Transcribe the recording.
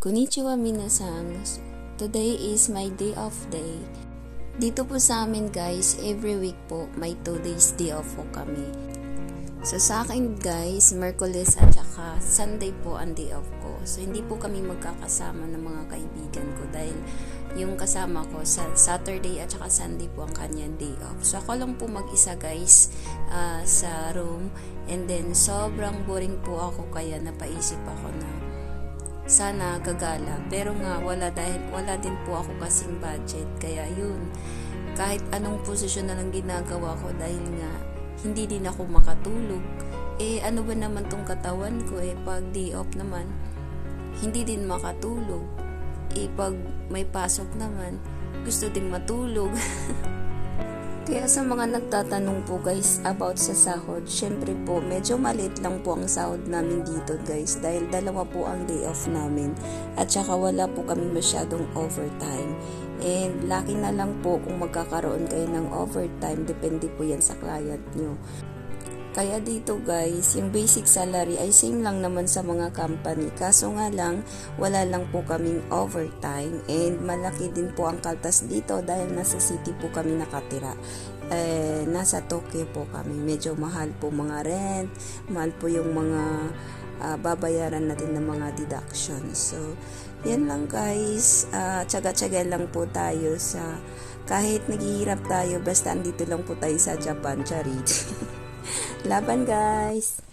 Konnichiwa minasang. Today is my day off day. Dito po sa amin guys, every week po may 2 days day off po kami. So sa akin guys, Merkulis at saka Sunday po ang day off ko. So hindi po kami magkakasama ng mga kaibigan ko dahil yung kasama ko sa Saturday at saka Sunday po ang kanyang day off. So ako lang po mag-isa guys ah, sa room and then sobrang boring po ako kaya napaisip ako na sana gagala. Pero nga wala dahil wala din po ako kasing budget. Kaya yun kahit anong posisyon na lang ginagawa ko dahil nga hindi din ako makatulog. Eh ano ba naman tong katawan ko? Eh pag day off naman hindi din makatulog. Eh pag may pasok naman gusto din matulog Kaya sa mga nagtatanong po guys about sa sahod, syempre po medyo maliit lang po ang sahod namin dito guys dahil dalawa po ang day off namin at saka wala po kami masyadong overtime. And lucky na lang po kung magkakaroon kayo ng overtime, depende po yan sa client nyo. Kaya dito guys, yung basic salary ay same lang naman sa mga company. Kaso nga lang, wala lang po kaming overtime and malaki din po ang kaltas dito dahil nasa city po kami nakatira. Eh, nasa Tokyo po kami. Medyo mahal po mga rent, mahal po yung mga ah, babayaran natin ng mga deductions. So, yan lang guys. Uh, tsaga-tsaga lang po tayo sa kahit naghihirap tayo, basta andito lang po tayo sa Japan, charity. Laban guys!